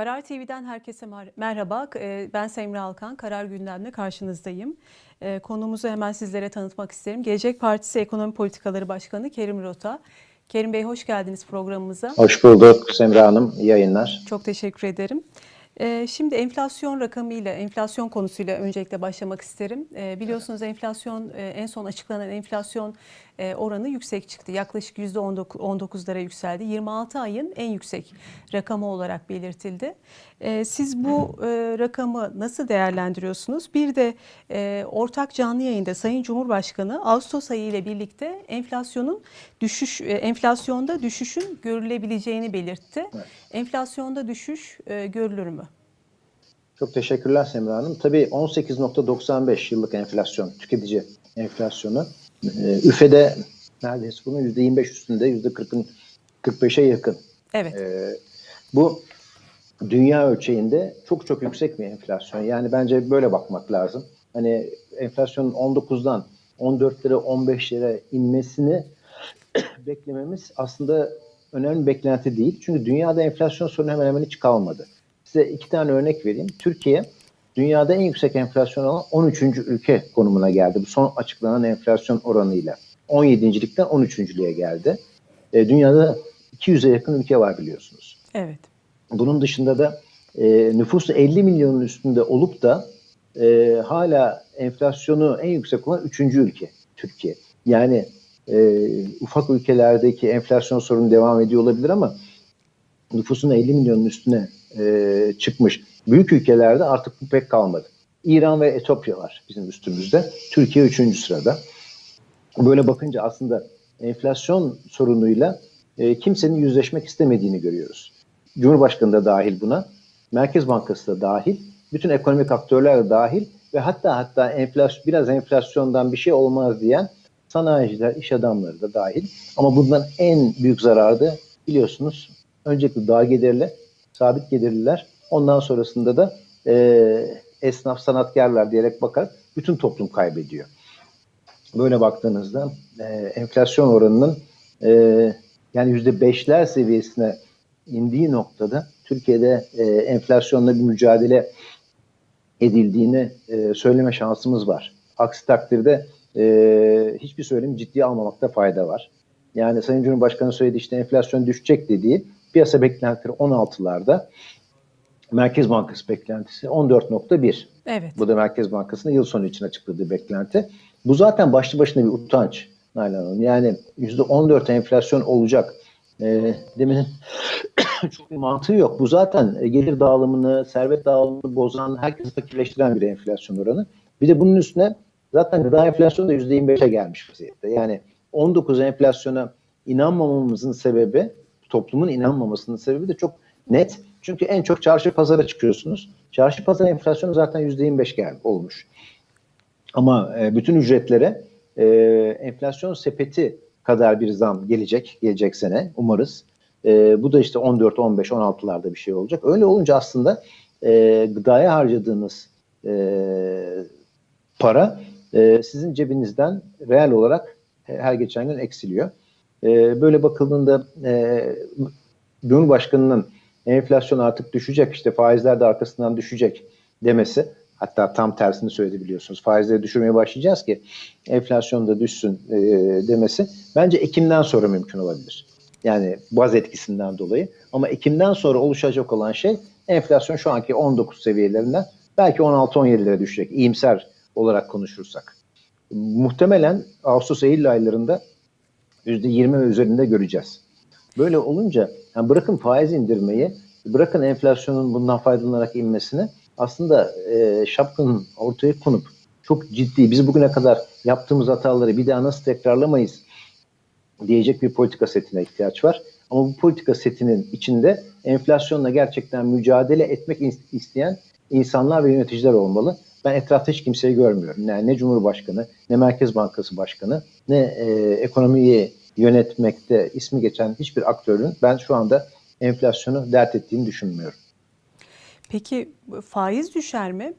Karar TV'den herkese mer- merhaba. Ee, Ben Semra Alkan. Karar gündemle karşınızdayım. Ee, Konuğumuzu hemen sizlere tanıtmak isterim. Gelecek Partisi Ekonomi Politikaları Başkanı Kerim Rota. Kerim Bey hoş geldiniz programımıza. Hoş bulduk Semra Hanım. İyi yayınlar. Çok teşekkür ederim. Ee, Şimdi enflasyon rakamıyla, enflasyon konusuyla öncelikle başlamak isterim. Ee, Biliyorsunuz enflasyon, e, en son açıklanan enflasyon e, oranı yüksek çıktı. Yaklaşık %19'lara yükseldi. 26 ayın en yüksek rakamı olarak belirtildi. Ee, Siz bu e, rakamı nasıl değerlendiriyorsunuz? Bir de e, ortak canlı yayında Sayın Cumhurbaşkanı Ağustos ayı ile birlikte enflasyonun düşüş, e, enflasyonda düşüşün görülebileceğini belirtti. Enflasyonda düşüş e, görülür mü? Çok teşekkürler Semra Hanım. Tabii 18.95 yıllık enflasyon, tüketici enflasyonu. Ee, üfede neredeyse bunun %25 üstünde, %40'ın 45'e yakın. Evet. Ee, bu dünya ölçeğinde çok çok yüksek bir enflasyon. Yani bence böyle bakmak lazım. Hani enflasyonun 19'dan 14 lira 15 lira inmesini beklememiz aslında önemli beklenti değil. Çünkü dünyada enflasyon sorunu hemen hemen hiç kalmadı. Size iki tane örnek vereyim. Türkiye dünyada en yüksek enflasyon olan 13. ülke konumuna geldi. Bu son açıklanan enflasyon oranıyla. 17.likten 13.lüğe geldi. E, dünyada 200'e yakın ülke var biliyorsunuz. Evet. Bunun dışında da e, nüfusu 50 milyonun üstünde olup da e, hala enflasyonu en yüksek olan 3. ülke Türkiye. Yani e, ufak ülkelerdeki enflasyon sorunu devam ediyor olabilir ama nüfusun 50 milyonun üstüne e, çıkmış büyük ülkelerde artık bu pek kalmadı. İran ve Etiyopya var bizim üstümüzde. Türkiye 3. sırada. Böyle bakınca aslında enflasyon sorunuyla e, kimsenin yüzleşmek istemediğini görüyoruz. Cumhurbaşkanı da dahil buna, Merkez Bankası da dahil, bütün ekonomik aktörler de dahil ve hatta hatta enflasyon, biraz enflasyondan bir şey olmaz diyen sanayiciler, iş adamları da dahil. Ama bundan en büyük zararı da biliyorsunuz öncelikle daha gelirli, sabit gelirliler. Ondan sonrasında da e, esnaf, sanatkarlar diyerek bakarak bütün toplum kaybediyor. Böyle baktığınızda e, enflasyon oranının e, yani yüzde beşler seviyesine indiği noktada Türkiye'de e, enflasyonla bir mücadele edildiğini e, söyleme şansımız var. Aksi takdirde e, hiçbir söylemi ciddiye almamakta fayda var. Yani Sayın Cumhurbaşkanı söyledi işte enflasyon düşecek dediği piyasa beklentileri 16'larda. Merkez Bankası beklentisi 14.1. Evet. Bu da Merkez Bankası'nın yıl sonu için açıkladığı beklenti. Bu zaten başlı başına bir utanç Nalan Hanım. Yani %14 enflasyon olacak. E, demin çok bir mantığı yok. Bu zaten gelir dağılımını, servet dağılımını bozan, herkesi fakirleştiren bir enflasyon oranı. Bir de bunun üstüne zaten gıda enflasyonu da %25'e gelmiş vaziyette. Yani 19 enflasyona inanmamamızın sebebi, toplumun inanmamasının sebebi de çok net. Çünkü en çok çarşı pazara çıkıyorsunuz. Çarşı pazar enflasyonu zaten %25 gel olmuş. Ama e, bütün ücretlere e, enflasyon sepeti kadar bir zam gelecek gelecek sene umarız. E, bu da işte 14, 15, 16'larda bir şey olacak. Öyle olunca aslında e, gıdaya harcadığınız e, para e, sizin cebinizden reel olarak e, her geçen gün eksiliyor. E, böyle bakıldığında e, Cumhurbaşkanı'nın enflasyon artık düşecek işte faizler de arkasından düşecek demesi hatta tam tersini söyledi biliyorsunuz faizleri düşürmeye başlayacağız ki enflasyon da düşsün e, demesi bence Ekim'den sonra mümkün olabilir. Yani baz etkisinden dolayı ama Ekim'den sonra oluşacak olan şey enflasyon şu anki 19 seviyelerinden belki 16-17'lere düşecek iyimser olarak konuşursak. Muhtemelen Ağustos-Eylül aylarında %20 ve üzerinde göreceğiz. Böyle olunca yani bırakın faiz indirmeyi, bırakın enflasyonun bundan faydalanarak inmesini aslında e, şapkının ortaya konup çok ciddi biz bugüne kadar yaptığımız hataları bir daha nasıl tekrarlamayız diyecek bir politika setine ihtiyaç var. Ama bu politika setinin içinde enflasyonla gerçekten mücadele etmek isteyen insanlar ve yöneticiler olmalı. Ben etrafta hiç kimseyi görmüyorum. Yani ne Cumhurbaşkanı, ne Merkez Bankası Başkanı, ne e, ekonomiyi yönetmekte ismi geçen hiçbir aktörün ben şu anda enflasyonu dert ettiğini düşünmüyorum. Peki faiz düşer mi?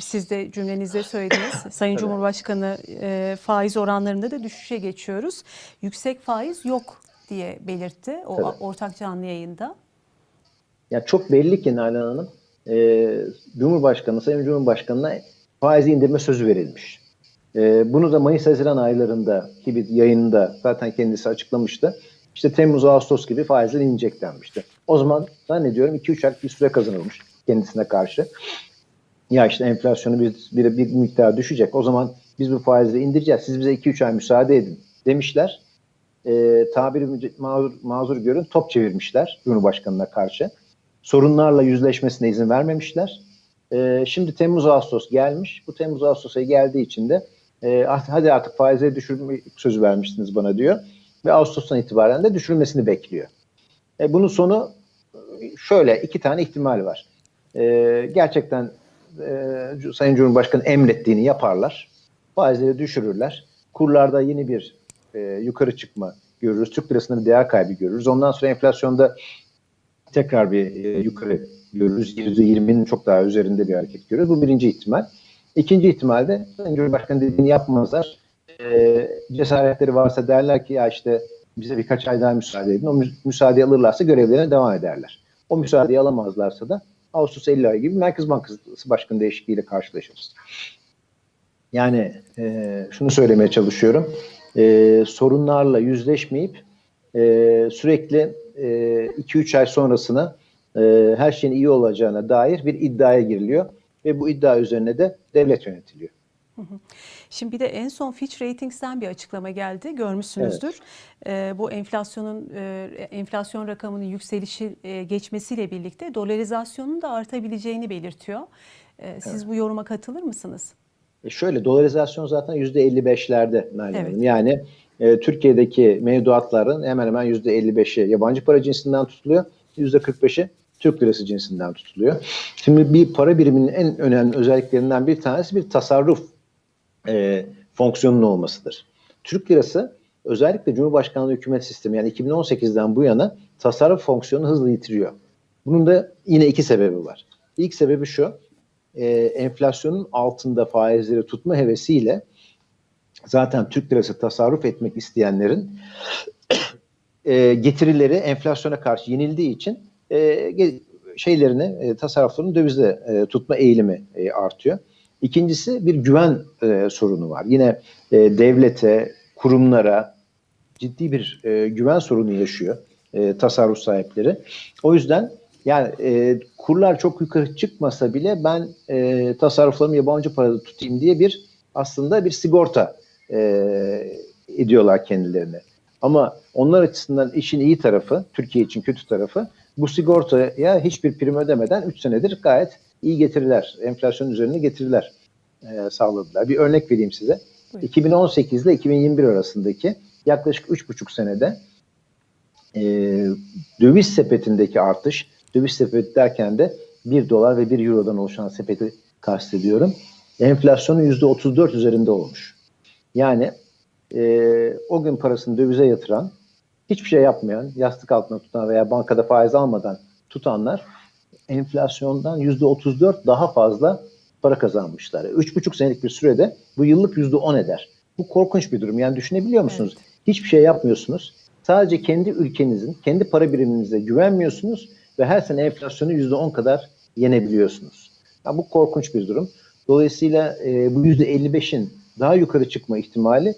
Siz de cümlenizde söylediniz. Sayın Cumhurbaşkanı e, faiz oranlarında da düşüşe geçiyoruz. Yüksek faiz yok diye belirtti o Tabii. ortak canlı yayında. Yani çok belli ki Nalan Hanım e, Cumhurbaşkanı, Sayın Cumhurbaşkanı'na faizi indirme sözü verilmiş. E, bunu da Mayıs-Haziran aylarında ki bir yayında zaten kendisi açıklamıştı. İşte Temmuz-Ağustos gibi faizler inecek denmişti. O zaman zannediyorum 2-3 aylık bir süre kazanılmış kendisine karşı. Ya işte enflasyonu bir, bir, bir miktar düşecek. O zaman biz bu faizleri indireceğiz. Siz bize 2-3 ay müsaade edin demişler. E, tabiri mazur, mazur görün top çevirmişler Cumhurbaşkanı'na karşı. Sorunlarla yüzleşmesine izin vermemişler. E, şimdi Temmuz-Ağustos gelmiş. Bu Temmuz-Ağustos ayı geldiği için de e, hadi artık faizleri düşürme sözü vermiştiniz bana diyor. Ve Ağustos'tan itibaren de düşürülmesini bekliyor. E, bunun sonu şöyle iki tane ihtimal var. E, gerçekten e, Sayın Cumhurbaşkanı emrettiğini yaparlar. Faizleri düşürürler. Kurlarda yeni bir e, yukarı çıkma görürüz. Türk lirasında değer kaybı görürüz. Ondan sonra enflasyonda tekrar bir e, yukarı görürüz. %20'nin çok daha üzerinde bir hareket görürüz. Bu birinci ihtimal. İkinci ihtimalde Sayın Cumhurbaşkanı dediğini yapmazlar. E, cesaretleri varsa derler ki ya işte bize birkaç ay daha müsaade edin. O mü- müsaade alırlarsa görevlerine devam ederler. O müsaadeyi alamazlarsa da Ağustos 50 ayı gibi Merkez Bankası Başkanı değişikliğiyle karşılaşırız. Yani e, şunu söylemeye çalışıyorum. E, sorunlarla yüzleşmeyip e, sürekli 2-3 ay sonrasına e, her şeyin iyi olacağına dair bir iddiaya giriliyor. Ve bu iddia üzerine de devlet yönetiliyor. Şimdi bir de en son Fitch Ratings'ten bir açıklama geldi. Görmüşsünüzdür. Ee, bu enflasyonun e, enflasyon rakamının yükselişi e, geçmesiyle birlikte dolarizasyonun da artabileceğini belirtiyor. Ee, siz bu yoruma katılır mısınız? E şöyle dolarizasyon zaten %55'lerde Nalan Evet. Yani e, Türkiye'deki mevduatların hemen hemen %55'i yabancı para cinsinden tutuluyor. %45'i Türk lirası cinsinden tutuluyor. Şimdi bir para biriminin en önemli özelliklerinden bir tanesi bir tasarruf e, fonksiyonunun olmasıdır. Türk lirası özellikle Cumhurbaşkanlığı hükümet sistemi yani 2018'den bu yana tasarruf fonksiyonunu hızla yitiriyor. Bunun da yine iki sebebi var. İlk sebebi şu, e, enflasyonun altında faizleri tutma hevesiyle zaten Türk lirası tasarruf etmek isteyenlerin e, getirileri enflasyona karşı yenildiği için e, şeylerini, e, tasarruflarını dövizde e, tutma eğilimi e, artıyor. İkincisi bir güven e, sorunu var. Yine e, devlete, kurumlara ciddi bir e, güven sorunu yaşıyor e, tasarruf sahipleri. O yüzden yani e, kurlar çok yukarı çıkmasa bile ben e, tasarruflarımı yabancı parada tutayım diye bir aslında bir sigorta e, ediyorlar kendilerine. Ama onlar açısından işin iyi tarafı, Türkiye için kötü tarafı bu sigortaya hiçbir prim ödemeden 3 senedir gayet iyi getiriler, enflasyon üzerine getiriler e, sağladılar. Bir örnek vereyim size. Buyurun. 2018 ile 2021 arasındaki yaklaşık 3,5 senede e, döviz sepetindeki artış, döviz sepeti derken de 1 dolar ve 1 eurodan oluşan sepeti kastediyorum. Enflasyonun %34 üzerinde olmuş. Yani e, o gün parasını dövize yatıran, hiçbir şey yapmayan, yastık altına tutan veya bankada faiz almadan tutanlar enflasyondan %34 daha fazla para kazanmışlar. 3,5 senelik bir sürede bu yıllık %10 eder. Bu korkunç bir durum. Yani düşünebiliyor musunuz? Evet. Hiçbir şey yapmıyorsunuz. Sadece kendi ülkenizin, kendi para biriminize güvenmiyorsunuz ve her sene enflasyonu %10 kadar yenebiliyorsunuz. Ya bu korkunç bir durum. Dolayısıyla e, bu %55'in daha yukarı çıkma ihtimali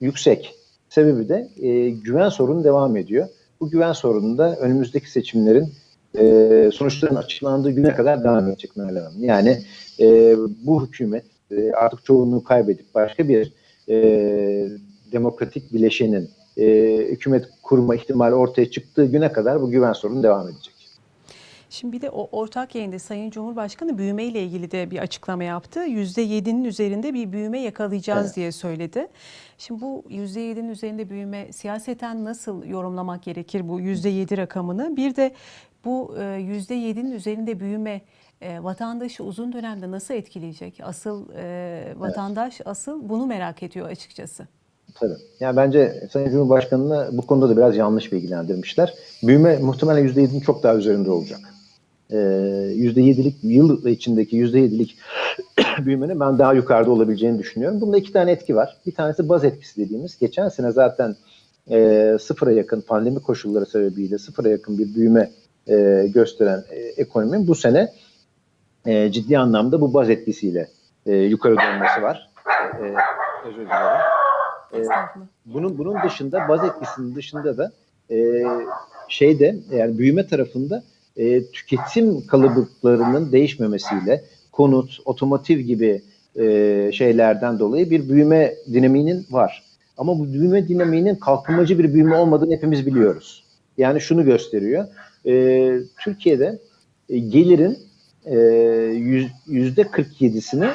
yüksek. Sebebi de e, güven sorunu devam ediyor. Bu güven sorunu da önümüzdeki seçimlerin e, sonuçların açıklandığı güne kadar devam edecek Hanım. Yani e, bu hükümet e, artık çoğunluğu kaybedip başka bir e, demokratik bileşenin e, hükümet kurma ihtimali ortaya çıktığı güne kadar bu güven sorunu devam edecek. Şimdi bir de o ortak yayında Sayın Cumhurbaşkanı büyüme ile ilgili de bir açıklama yaptı. %7'nin üzerinde bir büyüme yakalayacağız Evet. diye söyledi. Şimdi bu %7'nin üzerinde büyüme siyaseten nasıl yorumlamak gerekir bu %7 rakamını? Bir de bu e, %7'nin üzerinde büyüme e, vatandaşı uzun dönemde nasıl etkileyecek? Asıl e, vatandaş asıl bunu merak ediyor açıkçası. Tabii. Yani bence Sayın Cumhurbaşkanı'nı bu konuda da biraz yanlış bilgilendirmişler. Büyüme muhtemelen %7'nin çok daha üzerinde olacak. Ee, %7'lik yıl içindeki %7'lik büyümenin ben daha yukarıda olabileceğini düşünüyorum. Bunda iki tane etki var. Bir tanesi baz etkisi dediğimiz. Geçen sene zaten e, sıfıra yakın pandemi koşulları sebebiyle sıfıra yakın bir büyüme e, gösteren e, ekonominin bu sene e, ciddi anlamda bu baz etkisiyle e, yukarı dönmesi var. E, özür dilerim. E, bunun bunun dışında baz etkisinin dışında da e, şeyde yani büyüme tarafında e, tüketim kalıplarının değişmemesiyle konut, otomotiv gibi e, şeylerden dolayı bir büyüme dinamiğinin var. Ama bu büyüme dinamiğinin kalkınmacı bir büyüme olmadığını hepimiz biliyoruz. Yani şunu gösteriyor. E, Türkiye'de e, gelirin e, yüz- yüzde 47'sini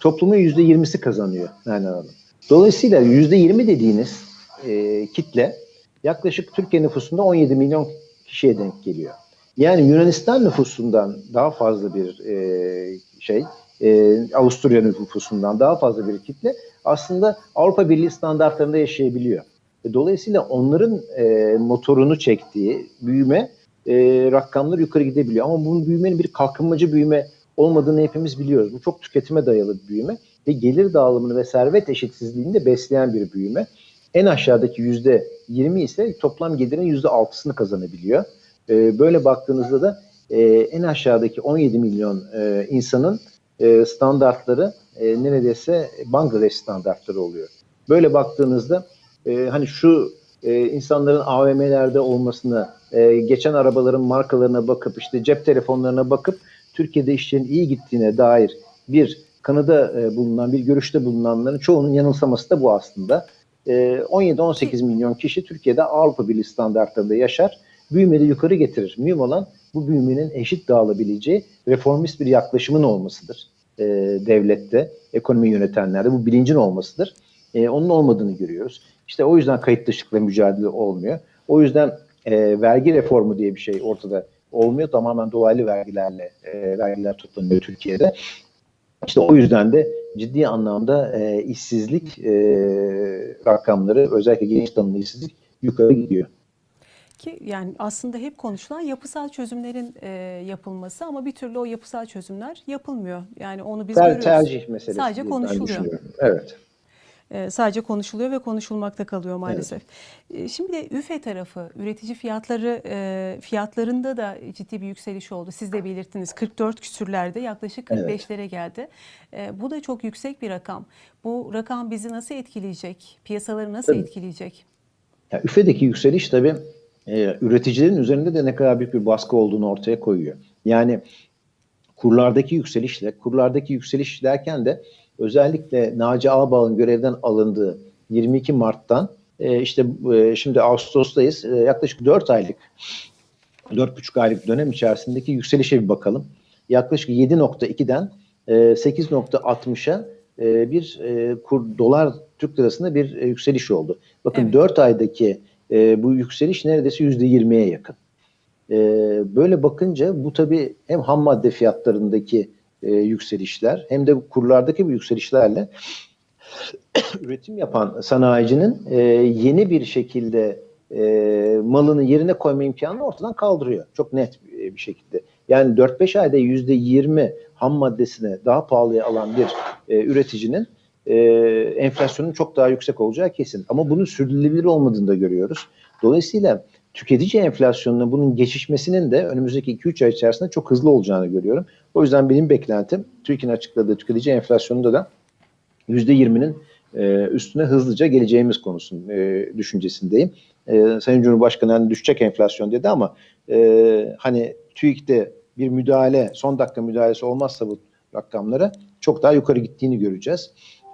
toplumun yüzde 20'si kazanıyor Nermin Hanım. Dolayısıyla yüzde 20 dediğiniz e, kitle yaklaşık Türkiye nüfusunda 17 milyon kişiye denk geliyor. Yani Yunanistan nüfusundan daha fazla bir e, şey, e, Avusturya nüfusundan daha fazla bir kitle aslında Avrupa Birliği standartlarında yaşayabiliyor. E, Dolayısıyla onların e, motorunu çektiği büyüme e, rakamlar yukarı gidebiliyor. Ama bunun büyümenin bir kalkınmacı büyüme olmadığını hepimiz biliyoruz. Bu çok tüketime dayalı bir büyüme ve gelir dağılımını ve servet eşitsizliğini de besleyen bir büyüme. En aşağıdaki yüzde 20 ise toplam gelirin yüzde 6'sını kazanabiliyor. E, böyle baktığınızda da e, en aşağıdaki 17 milyon e, insanın e, standartları e, neredeyse Bangladeş standartları oluyor. Böyle baktığınızda e, hani şu e, insanların AVM'lerde olmasını, e, geçen arabaların markalarına bakıp işte cep telefonlarına bakıp Türkiye'de işlerin iyi gittiğine dair bir kanıda e, bulunan, bir görüşte bulunanların çoğunun yanılsaması da bu aslında. E, 17-18 milyon kişi Türkiye'de Avrupa Birliği standartlarında yaşar. Büyümeyi yukarı getirir. Mühim olan bu büyümenin eşit dağılabileceği reformist bir yaklaşımın olmasıdır. E, devlette, ekonomi yönetenlerde bu bilincin olmasıdır. E, onun olmadığını görüyoruz. İşte o yüzden kayıt dışılıkla mücadele olmuyor. O yüzden e, vergi reformu diye bir şey ortada olmuyor. Tamamen dolaylı vergilerle e, vergiler toplanıyor Türkiye'de. İşte o yüzden de ciddi anlamda e, işsizlik e, rakamları özellikle genç tanımlı işsizlik yukarı gidiyor. Ki yani aslında hep konuşulan yapısal çözümlerin e, yapılması ama bir türlü o yapısal çözümler yapılmıyor. Yani onu biz Ter, görüyoruz. tercih meselesi. Sadece konuşuluyor. Evet. E, sadece konuşuluyor ve konuşulmakta kalıyor maalesef. E, şimdi de üfe tarafı üretici fiyatları e, fiyatlarında da ciddi bir yükseliş oldu. Siz de belirttiniz 44 küsürlerde yaklaşık Evet. 45'lere geldi. E, bu da çok yüksek bir rakam. Bu rakam bizi nasıl etkileyecek? Piyasaları nasıl Tabii. etkileyecek? Ya, üfedeki yükseliş tabii e, üreticilerin üzerinde de ne kadar büyük bir baskı olduğunu ortaya koyuyor. Yani kurlardaki yükselişle, kurlardaki yükseliş derken de özellikle Naci Ağbal'ın görevden alındığı 22 Mart'tan e, işte e, şimdi Ağustos'tayız. E, yaklaşık 4 aylık, 4,5 aylık dönem içerisindeki yükselişe bir bakalım. Yaklaşık 7.2'den e, 8.60'a e, bir e, kur dolar Türk lirasında bir e, yükseliş oldu. Bakın Evet. 4 aydaki e, bu yükseliş neredeyse %20'ye yakın. E, böyle bakınca bu tabii hem ham madde fiyatlarındaki e, yükselişler hem de kurlardaki bu yükselişlerle üretim yapan sanayicinin e, yeni bir şekilde e, malını yerine koyma imkanını ortadan kaldırıyor. Çok net bir, bir şekilde. Yani 4-5 ayda %20 ham maddesine daha pahalıya alan bir e, üreticinin e, enflasyonun çok daha yüksek olacağı kesin. Ama bunun sürdürülebilir olmadığını da görüyoruz. Dolayısıyla tüketici enflasyonuna bunun geçişmesinin de önümüzdeki 2-3 ay içerisinde çok hızlı olacağını görüyorum. O yüzden benim beklentim TÜİK'in açıkladığı tüketici enflasyonunda da %20'nin e, üstüne hızlıca geleceğimiz konusun e, düşüncesindeyim. E, Sayın Cumhurbaşkanı hani düşecek enflasyon dedi ama e, hani TÜİK'te bir müdahale, son dakika müdahalesi olmazsa bu rakamlara çok daha yukarı gittiğini göreceğiz.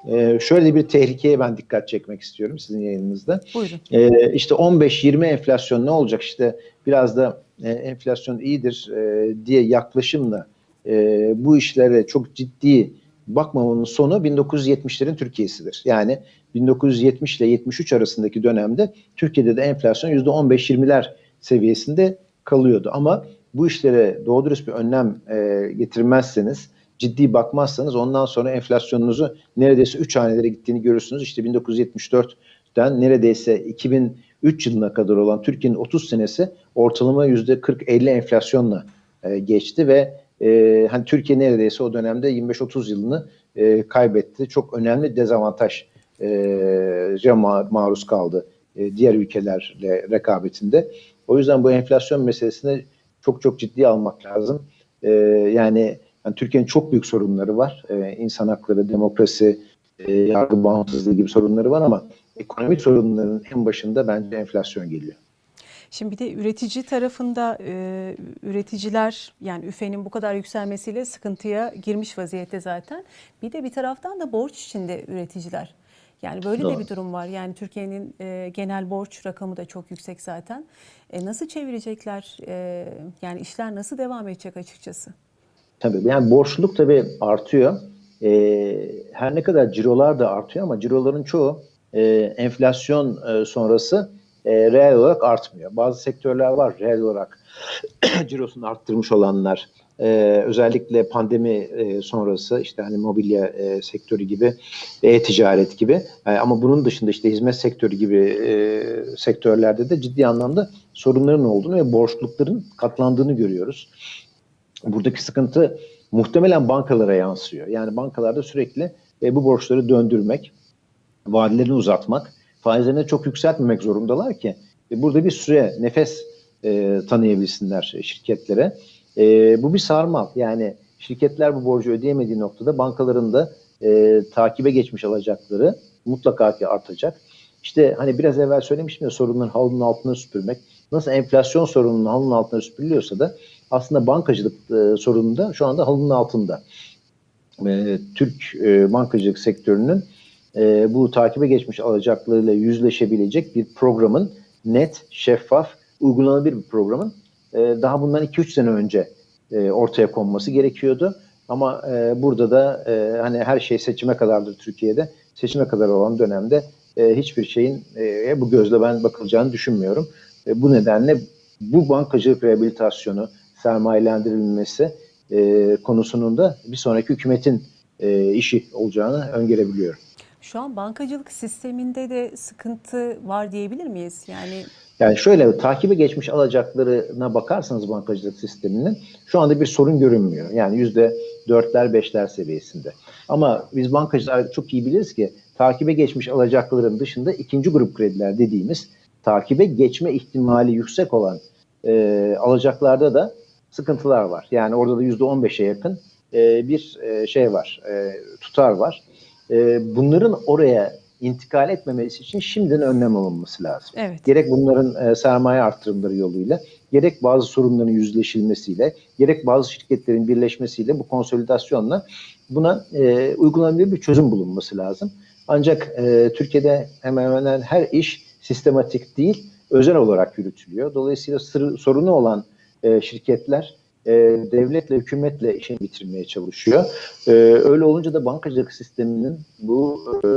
E, şöyle bir tehlikeye ben dikkat çekmek istiyorum sizin yayınınızda. Buyurun. Ee, işte 15-20 enflasyon ne olacak işte biraz da e, enflasyon iyidir e, diye yaklaşımla e, bu işlere çok ciddi bakmamanın sonu 1970'lerin Türkiye'sidir. Yani 1970 ile 73 arasındaki dönemde Türkiye'de de enflasyon %15-20'ler seviyesinde kalıyordu. Ama bu işlere doğru dürüst bir önlem e, getirmezseniz, ciddi bakmazsanız ondan sonra enflasyonunuzu neredeyse 3 hanelere gittiğini görürsünüz. İşte 1974 den neredeyse 2003 yılına kadar olan Türkiye'nin 30 senesi ortalama %40-50 enflasyonla e, geçti ve e, hani Türkiye neredeyse o dönemde 25-30 yılını e, kaybetti. Çok önemli dezavantaj e, ma- maruz kaldı e, diğer ülkelerle rekabetinde. O yüzden bu enflasyon meselesine çok çok ciddi almak lazım. E, yani, yani Türkiye'nin çok büyük sorunları var. E, insan hakları, demokrasi, e, yargı bağımsızlığı gibi sorunları var ama ekonomik sorunların en başında bence enflasyon geliyor. Şimdi bir de üretici tarafında e, üreticiler yani üfenin bu kadar yükselmesiyle sıkıntıya girmiş vaziyette zaten. Bir de bir taraftan da borç içinde üreticiler. Yani böyle de Doğru. bir durum var. Yani Türkiye'nin e, genel borç rakamı da çok yüksek zaten. E, nasıl çevirecekler? E, yani işler nasıl devam edecek açıkçası? Tabii yani borçluluk tabii artıyor. Ee, her ne kadar cirolar da artıyor ama ciroların çoğu e, enflasyon e, sonrası e, reel olarak artmıyor. Bazı sektörler var reel olarak cirosunu arttırmış olanlar. Ee, özellikle pandemi e, sonrası işte hani mobilya e, sektörü gibi, e-ticaret gibi. E, ama bunun dışında işte hizmet sektörü gibi e, sektörlerde de ciddi anlamda sorunların olduğunu ve borçlulukların katlandığını görüyoruz buradaki sıkıntı muhtemelen bankalara yansıyor. Yani bankalarda sürekli e, bu borçları döndürmek, vadelerini uzatmak, faizlerini çok yükseltmemek zorundalar ki e, burada bir süre nefes e, tanıyabilsinler şirketlere. E, bu bir sarmal. Yani şirketler bu borcu ödeyemediği noktada bankaların da e, takibe geçmiş alacakları mutlaka ki artacak. İşte hani biraz evvel söylemiştim ya sorunların halının altına süpürmek. Nasıl enflasyon sorununun halının altına süpürülüyorsa da aslında bankacılık e, sorunu da şu anda halının altında. E, Türk e, bankacılık sektörünün e, bu takibe geçmiş alacaklarıyla yüzleşebilecek bir programın net, şeffaf, uygulanabilir bir programın e, daha bundan 2-3 sene önce e, ortaya konması gerekiyordu. Ama e, burada da e, hani her şey seçime kadardır Türkiye'de. Seçime kadar olan dönemde e, hiçbir şeyin e, bu gözle ben bakılacağını düşünmüyorum. E, bu nedenle bu bankacılık rehabilitasyonu, sermayelendirilmesi e, konusunun da bir sonraki hükümetin e, işi olacağını öngörebiliyorum. Şu an bankacılık sisteminde de sıkıntı var diyebilir miyiz? Yani Yani şöyle takibe geçmiş alacaklarına bakarsanız bankacılık sisteminin şu anda bir sorun görünmüyor. Yani yüzde dörtler beşler seviyesinde. Ama biz bankacılar çok iyi biliriz ki takibe geçmiş alacakların dışında ikinci grup krediler dediğimiz takibe geçme ihtimali yüksek olan e, alacaklarda da sıkıntılar var. Yani orada da yüzde on beşe yakın e, bir e, şey var, e, tutar var. E, bunların oraya intikal etmemesi için şimdiden önlem alınması lazım. evet. Gerek bunların e, sermaye artırımları yoluyla, gerek bazı sorunların yüzleşilmesiyle, gerek bazı şirketlerin birleşmesiyle bu konsolidasyonla buna e, uygulanabilir bir çözüm bulunması lazım. Ancak e, Türkiye'de hemen hemen her iş sistematik değil, özel olarak yürütülüyor. Dolayısıyla sır, sorunu olan e, şirketler e, devletle, hükümetle işini bitirmeye çalışıyor. E, öyle olunca da bankacılık sisteminin bu e,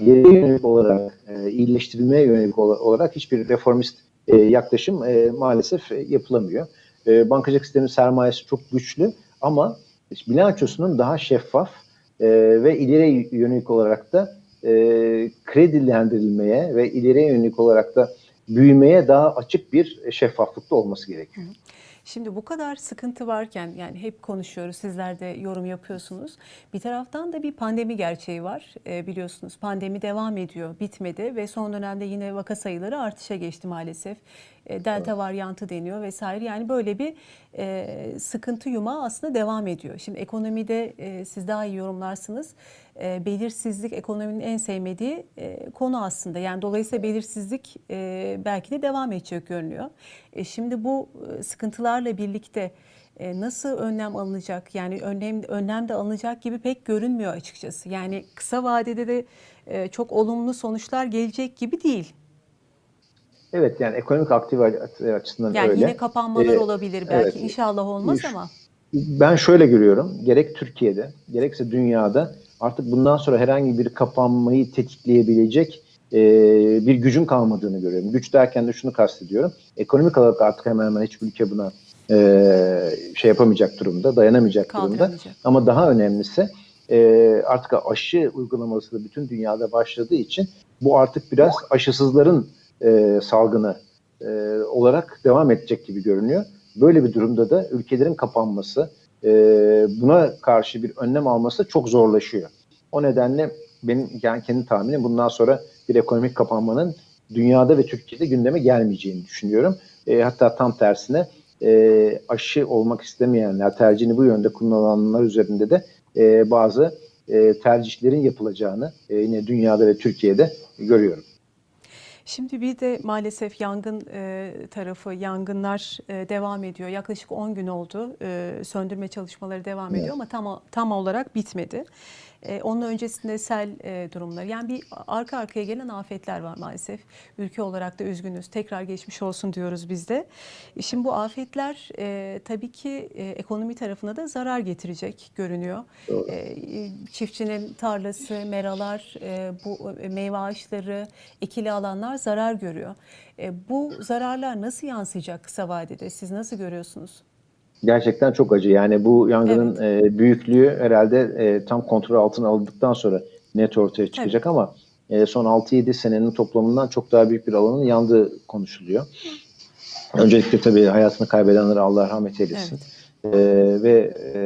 ileriye yönelik olarak, e, iyileştirilmeye yönelik ola- olarak hiçbir reformist e, yaklaşım e, maalesef e, yapılamıyor. E, bankacılık sistemin sermayesi çok güçlü ama bilançosunun daha şeffaf e, ve ileriye yönelik olarak da e, kredilendirilmeye ve ileriye yönelik olarak da büyümeye daha açık bir şeffaflıkta olması gerekiyor. Şimdi bu kadar sıkıntı varken yani hep konuşuyoruz, sizler de yorum yapıyorsunuz. Bir taraftan da bir pandemi gerçeği var e, biliyorsunuz. Pandemi devam ediyor, bitmedi ve son dönemde yine vaka sayıları artışa geçti maalesef. E, Delta varyantı deniyor vesaire. Yani böyle bir e, sıkıntı yumağı aslında devam ediyor. Şimdi ekonomide e, siz daha iyi yorumlarsınız. E, belirsizlik ekonominin en sevmediği e, konu aslında. Yani dolayısıyla belirsizlik e, belki de devam edecek görünüyor. E, şimdi bu e, sıkıntılarla birlikte e, nasıl önlem alınacak? Yani önlem önlem de alınacak gibi pek görünmüyor açıkçası. Yani kısa vadede de çok olumlu sonuçlar gelecek gibi değil. Evet yani ekonomik aktivite açısından Yani öyle. yine kapanmalar Ee, olabilir belki. evet. İnşallah olmaz Şu- ama. Ben şöyle görüyorum. Gerek Türkiye'de gerekse dünyada artık bundan sonra herhangi bir kapanmayı tetikleyebilecek e, bir gücün kalmadığını görüyorum. Güç derken de şunu kastediyorum. Ekonomik olarak artık hemen hemen hiçbir ülke buna e, şey yapamayacak durumda, dayanamayacak durumda. Ama daha önemlisi e, artık aşı uygulaması da bütün dünyada başladığı için bu artık biraz aşısızların e, salgını e, olarak devam edecek gibi görünüyor. Böyle bir durumda da ülkelerin kapanması, e, buna karşı bir önlem alması çok zorlaşıyor. O nedenle benim yani kendi tahminim bundan sonra bir ekonomik kapanmanın dünyada ve Türkiye'de gündeme gelmeyeceğini düşünüyorum. E, hatta tam tersine e, aşı olmak istemeyenler, tercihini bu yönde kullananlar üzerinde de e, bazı e, tercihlerin yapılacağını e, yine dünyada ve Türkiye'de görüyorum. Şimdi bir de maalesef yangın e, tarafı, yangınlar e, devam ediyor. Yaklaşık 10 gün oldu. E, söndürme çalışmaları devam Evet. ediyor ama tam tam olarak bitmedi. E, onun öncesinde sel e, durumları. Yani bir arka arkaya gelen afetler var maalesef. Ülke olarak da üzgünüz. Tekrar geçmiş olsun diyoruz biz de. E, Şimdi bu afetler e, tabii ki e, ekonomi tarafına da zarar getirecek görünüyor. E, çiftçinin tarlası, meralar, e, bu meyve ağaçları, ekili alanlar zarar görüyor. E, bu zararlar nasıl yansıyacak kısa vadede? Siz nasıl görüyorsunuz? Gerçekten çok acı. Yani bu yangının e, büyüklüğü herhalde e, tam kontrol altına alındıktan sonra net ortaya çıkacak ama e, son 6-7 senenin toplamından çok daha büyük bir alanın yandığı konuşuluyor. Öncelikle tabii hayatını kaybedenlere Allah rahmet eylesin. E, ve e,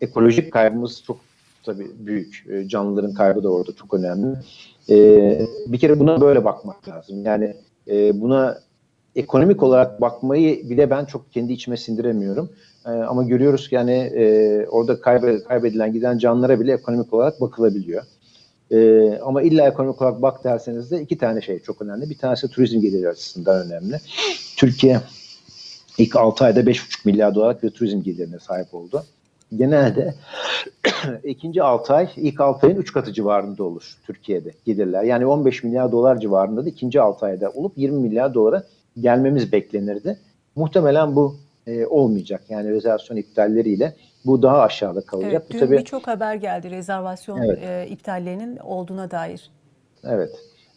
ekolojik kaybımız çok tabii büyük. E, canlıların kaybı da orada çok önemli. E, bir kere buna böyle bakmak lazım. Yani e, buna ekonomik olarak bakmayı bile ben çok kendi içime sindiremiyorum. E, ama görüyoruz ki yani e, orada kaybe, kaybedilen giden canlılara bile ekonomik olarak bakılabiliyor. E, ama illa ekonomik olarak bak derseniz de iki tane şey çok önemli. Bir tanesi turizm geliri açısından önemli. Türkiye ilk 6 ayda 5,5 milyar dolarlık bir turizm gelirine sahip oldu. Genelde ikinci 6 ay ilk 6 ayın 3 katı civarında olur Türkiye'de gelirler. Yani 15 milyar dolar civarında da ikinci 6 ayda olup 20 milyar dolara gelmemiz beklenirdi. Muhtemelen bu e, olmayacak. Yani rezervasyon iptalleriyle bu daha aşağıda kalacak. Evet, dün tabii birçok haber geldi rezervasyon Evet. e, iptallerinin olduğuna dair. Evet.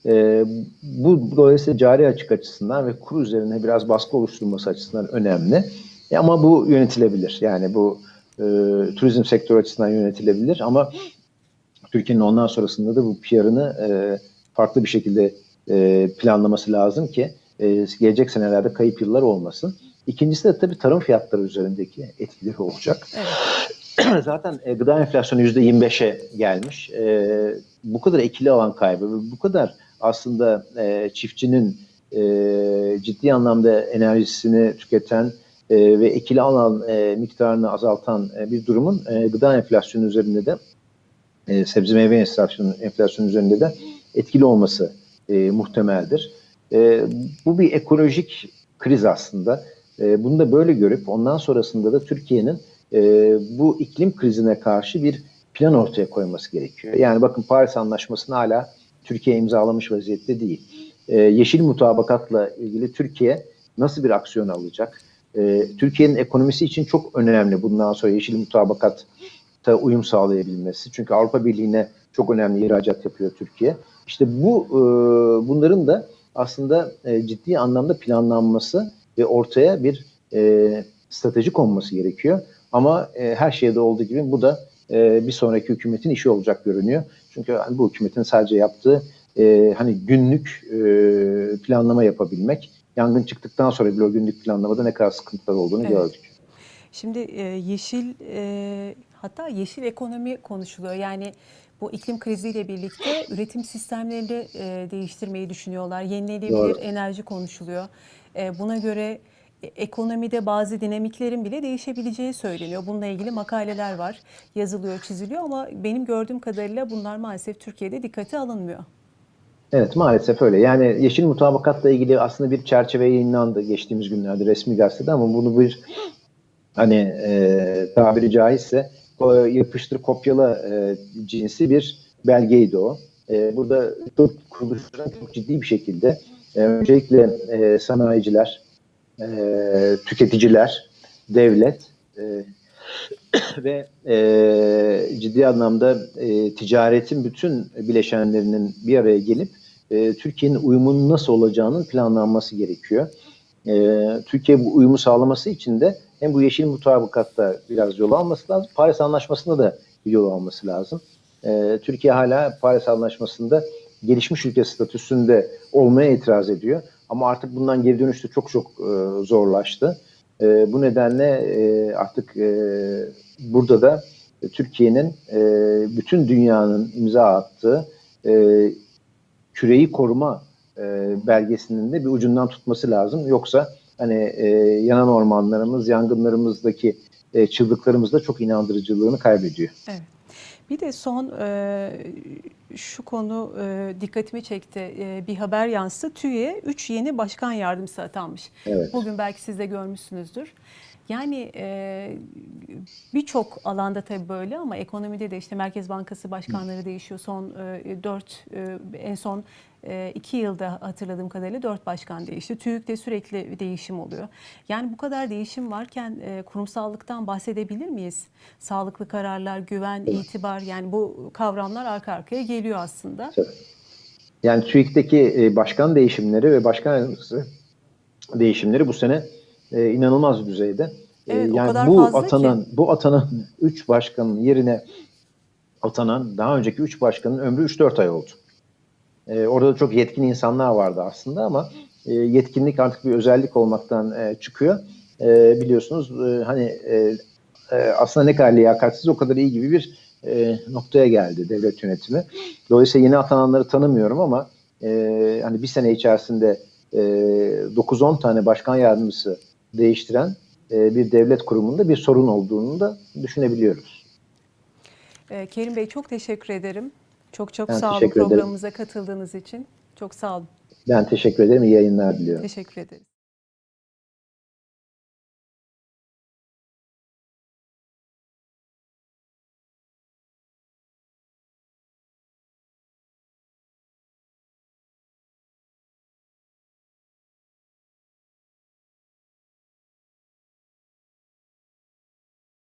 Ee, bu dolayısıyla cari açık açısından ve kur üzerine biraz baskı oluşturulması açısından önemli. E, ama bu yönetilebilir. Yani bu e, turizm sektörü açısından yönetilebilir ama Türkiye'nin ondan sonrasında da bu PR'ını e, farklı bir şekilde e, planlaması lazım ki e, gelecek senelerde kayıp yıllar olmasın. İkincisi de tabii tarım fiyatları üzerindeki etkileri olacak. Evet. Zaten e, gıda enflasyonu %25'e gelmiş. E, bu kadar ekili alan kaybı ve bu kadar aslında e, çiftçinin e, ciddi anlamda enerjisini tüketen e, ve ekili alan e, miktarını azaltan e, bir durumun e, gıda enflasyonu üzerinde de e, sebze meyve enflasyonu, enflasyonu üzerinde de etkili olması e, muhtemeldir. E, bu bir ekolojik kriz aslında. E, bunu da böyle görüp ondan sonrasında da Türkiye'nin e, bu iklim krizine karşı bir plan ortaya koyması gerekiyor. Yani bakın Paris Anlaşması'nı hala Türkiye imzalamış vaziyette değil. E, yeşil mutabakatla ilgili Türkiye nasıl bir aksiyon alacak? E, Türkiye'nin ekonomisi için çok önemli bundan sonra yeşil mutabakata uyum sağlayabilmesi. Çünkü Avrupa Birliği'ne çok önemli ihracat yapıyor Türkiye. İşte bu e, bunların da aslında e, ciddi anlamda planlanması ve ortaya bir e, strateji konması gerekiyor. Ama e, her şeyde olduğu gibi bu da e, bir sonraki hükümetin işi olacak görünüyor. Çünkü hani bu hükümetin sadece yaptığı e, hani günlük e, planlama yapabilmek. Yangın çıktıktan sonra bile o günlük planlamada ne kadar sıkıntılar olduğunu Evet. gördük. Şimdi e, yeşil e, hatta yeşil ekonomi konuşuluyor. Yani bu iklim kriziyle birlikte üretim sistemlerini e, değiştirmeyi düşünüyorlar. Yenilenebilir Doğru. enerji konuşuluyor. E, buna göre e, ekonomide bazı dinamiklerin bile değişebileceği söyleniyor. Bununla ilgili makaleler var. Yazılıyor, çiziliyor ama benim gördüğüm kadarıyla bunlar maalesef Türkiye'de dikkate alınmıyor. Evet maalesef öyle. Yani yeşil mutabakatla ilgili aslında bir çerçeve yayınlandı geçtiğimiz günlerde resmi gazetede ama bunu bir hani e, tabiri caizse yapıştır kopyala e, cinsi bir belgeydi o. E, burada çok kuruluşların çok ciddi bir şekilde e, öncelikle e, sanayiciler, e, tüketiciler, devlet e, ve e, ciddi anlamda e, ticaretin bütün bileşenlerinin bir araya gelip e, Türkiye'nin uyumunun nasıl olacağının planlanması gerekiyor. E, Türkiye bu uyumu sağlaması için de hem bu yeşil mutabakatta biraz yol alması lazım, Paris Anlaşması'nda da bir yol alması lazım. E, Türkiye hala Paris Anlaşması'nda gelişmiş ülke statüsünde olmaya itiraz ediyor. Ama artık bundan geri dönüş de çok çok e, zorlaştı. E, bu nedenle e, artık e, burada da e, Türkiye'nin e, bütün dünyanın imza attığı e, küreyi koruma e, belgesinin de bir ucundan tutması lazım. Yoksa hani e, yanan ormanlarımız, yangınlarımızdaki e, çığlıklarımız da çok inandırıcılığını kaybediyor. Evet. Bir de son e, şu konu e, dikkatimi çekti. E, bir haber yansıdı. TÜİ'ye 3 yeni başkan yardımcısı atanmış. Evet. Bugün belki siz de görmüşsünüzdür. Yani e, birçok alanda tabii böyle ama ekonomide de işte Merkez Bankası başkanları değişiyor. Son e, 4 en son 2 yılda hatırladığım kadarıyla 4 başkan değişti. TÜİK'te sürekli değişim oluyor. Yani bu kadar değişim varken e, kurumsallıktan bahsedebilir miyiz? Sağlıklı kararlar, güven, itibar yani bu kavramlar arka arkaya geliyor aslında. Yani TÜİK'teki e, başkan değişimleri ve başkan değişimleri bu sene e, inanılmaz düzeyde. E, Evet, o yani bu atanan ki. bu atanan 3 başkanın yerine atanan daha önceki 3 başkanın ömrü 3-4 ay oldu. E, orada da çok yetkin insanlar vardı aslında ama e, yetkinlik artık bir özellik olmaktan e, çıkıyor. E, biliyorsunuz e, hani e, e, aslında ne kadar liyakatsiz o kadar iyi gibi bir e, noktaya geldi devlet yönetimi. Dolayısıyla yeni atananları tanımıyorum ama e, hani bir sene içerisinde e, 9-10 tane başkan yardımcısı değiştiren e, bir devlet kurumunda bir sorun olduğunu da düşünebiliyoruz. E, Kerim Bey çok teşekkür ederim. Çok çok Ben sağ olun teşekkür ederim. programımıza katıldığınız için. Çok sağ olun. Ben teşekkür ederim. İyi yayınlar diliyorum. Teşekkür ederiz.